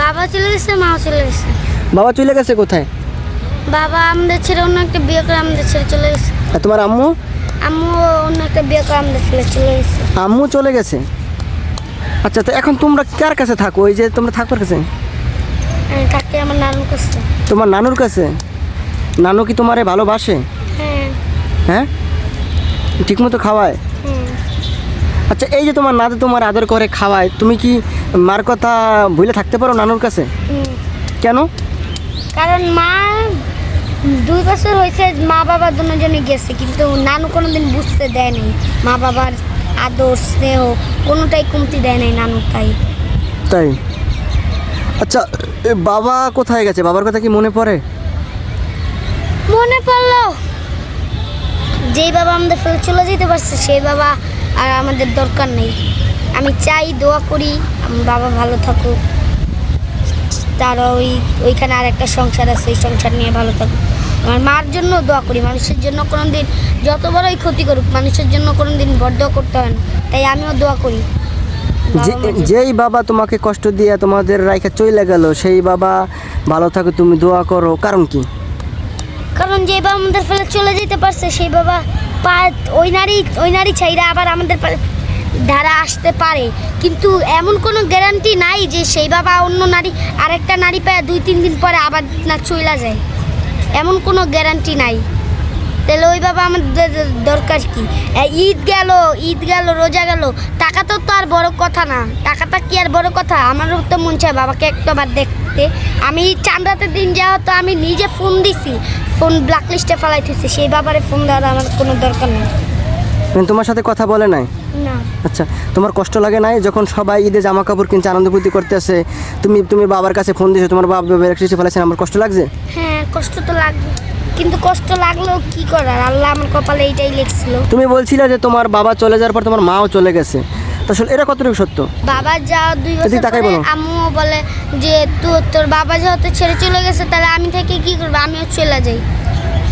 বাবা চলে গেছে মাও চলে গেছে। বাবা চলে গেছে কোথায়? বাবা আমাদের ছেড়ে অন্য একটা বিয়ে করে আমাদের ছেড়ে চলে গেছে। আর তোমার আম্মু? আম্মু অন্য একটা বিয়ে করে আমাদের ছেড়ে চলে গেছে। আম্মু চলে গেছে? আচ্ছা তো এখন তোমরা কার কাছে থাকো? ওই যে তোমরা থাকবার কাছে? আমি থাকি আমার নানুর কাছে। তোমার নানুর কাছে? নানু কি তোমারে ভালোবাসে? হ্যাঁ। হ্যাঁ? ঠিকমতো খাওয়ায়? আচ্ছা এই যে তোমার নাদু তোমার আদর করে খাওয়ায় তুমি কি মার কথা ভুলে থাকতে পারো নানুর কাছে? কেন? কারণ মা দুই বছর হয়েছে মা বাবা দুজনে গেছে কিন্তু নানু কোনোদিন বুঝতে দেয় নাই মা বাবার আদর স্নেহ কোনোটাই কমতি দেয় নাই নানু তাই। তাই? আচ্ছা বাবা কোথায় গেছে? বাবার কথা কি মনে পড়ে? মনে পড়ল। যেই বাবা আমাদের ফেলে চলে যেতে পারছে সেই বাবা আর আমাদের দরকার নেই। আমি চাই দোয়া করি আমার বাবা ভালো থাকুক। তার ওই ওইখানে আর একটা সংসার আছে ওই সংসার নিয়ে ভালো থাকুক। আমার মার জন্য দোয়া করি মানুষের জন্য কোনো দিন যত বড়ই ক্ষতি করুক মানুষের জন্য কোনো দিন বড্ড করতে হয় না। তাই আমিও দোয়া করি। যেই বাবা তোমাকে কষ্ট দিয়ে তোমাদের রাইখা চলে গেল সেই বাবা ভালো থাকে তুমি দোয়া করো। কারণ কি? কারণ যে বাবা আমাদের ফেলে চলে যেতে পারছে, সেই বাবা পা ওই নারী ওই নারী ছাইরা আবার আমাদের ধারা আসতে পারে। কিন্তু এমন কোনো গ্যারান্টি নাই যে সেই বাবা অন্য নারী, আরেকটা নারী পায় দুই, তিন দিন পরে আবার না চইলা যায়। এমন কোনো গ্যারান্টি নাই। তাহলে ওই বাবা আমাদের দরকার কি? ঈদ গেল ঈদ গেল রোজা গেল। টাকা তো তো আর বড় কথা না। টাকাটা কি আর বড় কথা? আমারও তো মন চায় বাবাকে একটাবার দেখতে। আমি চান্দাতের দিন যাওয়া তো আমি নিজে ফোন দিছি। ফোন ব্ল্যাক লিস্টে ফেলাইতেছি সেই বাবারে ফোন দেওয়ার আমার কোনো দরকার নেই। তোমার সাথে কথা বলে নাই? না। আচ্ছা তোমার কষ্ট লাগে নাই যখন সবাই ঈদে জামা কাপড় কিনছে আনন্দ ফুর্তি করতে আসে তুমি তুমি বাবার কাছে ফোন দিয়েছ তোমার বাবা ইলেকট্রিসিটি ফেলেছেন আমার কষ্ট লাগছে? হ্যাঁ কষ্ট তো লাগবে। কিন্তু কষ্ট লাগল কি করার? আল্লাহ আমার কপালে এইটাই লিখছিল। তুমি বলছিলে যে তোমার বাবা চলে যাওয়ার পর তোমার মাও চলে গেছে। আসলে এটা কতটুকু সত্য? বাবা যা দুই বছর পরে আম্মুও বলে যে তোর তোর বাবা যেহেতু ছেড়ে চলে গেছে তাহলে আমি থেকে কি করব? আমিও চলে যাই।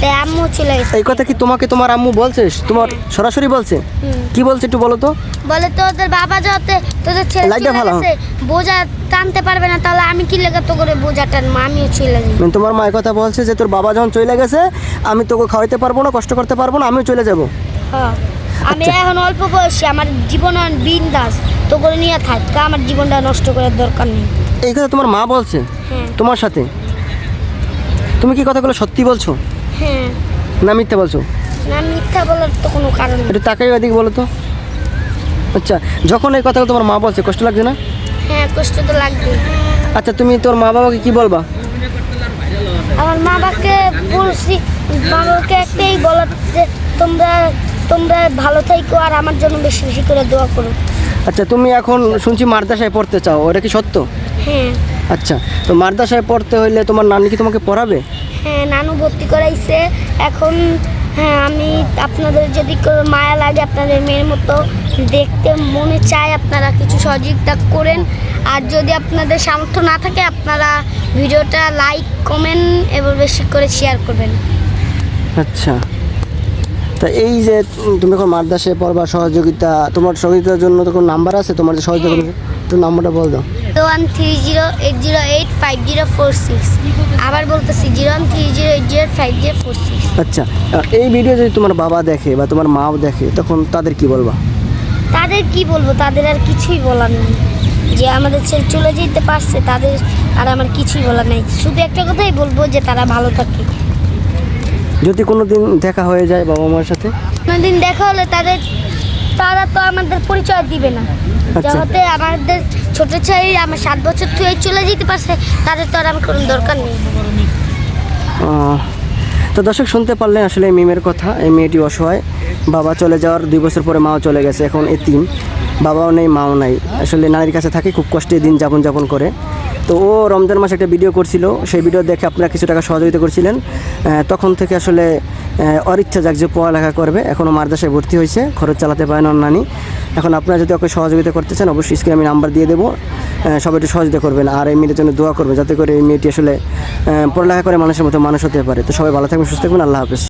তাই আম্মু চলে গেছে এই কথা কি তোমাকে তোমার আম্মু বলছে? তোমার সরাসরি বলছে? কি বলছে একটু বলো তো। বলে তোদের বাবা যেহেতু তোদের লাইটটা চলে গেছে বোঝা টানতে পারবে না তাহলে আমি কি লেগে তো করে বোঝা টানবো আমিও চলে যাই মানে তোমার মায়ের কথা বলছে যে তোর বাবা যখন চলে গেছে আমি তোকে খাওয়াইতে পারব না কষ্ট করতে পারব না আমিও চলে যাব। হ্যাঁ। আমি আচ্ছা। এখন অল্প বয়সী আমার জীবন বিন্দাস। তো করে নিয়ে থাক আমার জীবনটা নষ্ট করার দরকার নেই। এই কথা তোমার মা বলছে হ্যাঁ। তোমার সাথে। তুমি কি কথাগুলো সত্যি বলছো? হ্যাঁ। না মিথ্যা বলছো? না মিথ্যা বলার তো কোনো কারণ নেই। একটু তাকাই ওদিকে বলো তো। আচ্ছা যখন এই কথাগুলো তোমার মা বলছে কষ্ট লাগছে না? হ্যাঁ কষ্ট তো লাগবে আচ্ছা তুমি তোর মা বাবাকে কি বলবা? আমার মা বাবাকে বলছি মা বাবাকে একটাই বলার যে তোমরা তোমরা ভালো থাইকো আর আমার জন্য বেশি বেশি করে দোয়া করো। আচ্ছা তুমি এখন শুনছি মাদ্রাসায় পড়তে চাও ওটা কি সত্য? হ্যাঁ। আচ্ছা তো মাদ্রাসায় পড়তে হইলে তোমার নানি কি তোমাকে পড়াবে? নানু ভর্তি করাইছে। এখন হ্যাঁ আমি আপনাদের যদি মায়া লাগে আপনাদের মেয়ের মতো দেখতে মনে চায় আপনারা কিছু সহযোগিতা করেন। আর যদি আপনাদের সামর্থ্য না থাকে আপনারা ভিডিওটা লাইক কমেন্ট এবং বেশি করে শেয়ার করবেন। আচ্ছা। তা এই যে তুমি এখন মাদ্রাসায় পড়বা সহযোগিতা তোমার সহযোগিতার জন্য তো কোনো নাম্বার আছে? তোমার যে সহযোগিতা তো নাম্বারটা বল দাও। One three zero eight zero eight five zero four six. আবার বলতেছি zero one three zero eight zero five zero four six. আচ্ছা এই ভিডিও যদি তোমার বাবা দেখে বা তোমার মাও দেখে তখন তাদের কি বলবা? তাদের কি বলব? তাদের আর কিছুই বলার নেই। যে আমাদের ছেলে চলে যেতে পারছে তাদের আর আমার কিছুই বলার নেই। শুধু একটা কথাই বলব যে তারা ভালো থাকে। যদি কোনো দিন দেখা হয়ে যায় বাবা মার সাথে? কোনোদিন দেখা হলে তাদের তারা তো আমাদের পরিচয় দিবে না। আচ্ছা। যাতে আমাদের ছোট ছেলে, আমার সাত বছর থেকে চলে যেতে পারছে, তাদের তো আর কোনো দরকার নেই। তো দর্শক, শুনতে পারলেন আসলে এই মিমের কথা, এই মেয়েটি অসহায়, বাবা চলে যাওয়ার দুই বছর পরে মাও চলে গেছে, এখন এতিম, বাবাও নেই, মাও নাই। আসলে নারীর কাছে থাকে, খুব কষ্টে দিন যাপন যাপন করে। তো ও রমজান মাসে একটা ভিডিও করছিল, সেই ভিডিও দেখে আপনারা কিছু টাকা সহযোগিতা করছিলেন। তখন থেকে আসলে অরিচ্ছা যাক যে পড়ালেখা করবে এখনও মাদ্রাসায় ভর্তি হয়েছে, খরচ চালাতে পারে না নানি। এখন আপনারা যদি ওকে সহযোগিতা করতে চান, অবশ্যই স্ক্রিনে আমি নাম্বার দিয়ে দেবো। সবাই একটু সহযোগিতা করবেন আর এই মেয়েদের জন্য দোয়া করবেন, যাতে করে এই মেয়েটি আসলে পড়ালেখা করে মানুষের মতো মানুষ হতে পারে। তো সবাই ভালো থাকবেন, সুস্থ থাকবেন, আল্লাহ হাফেজ।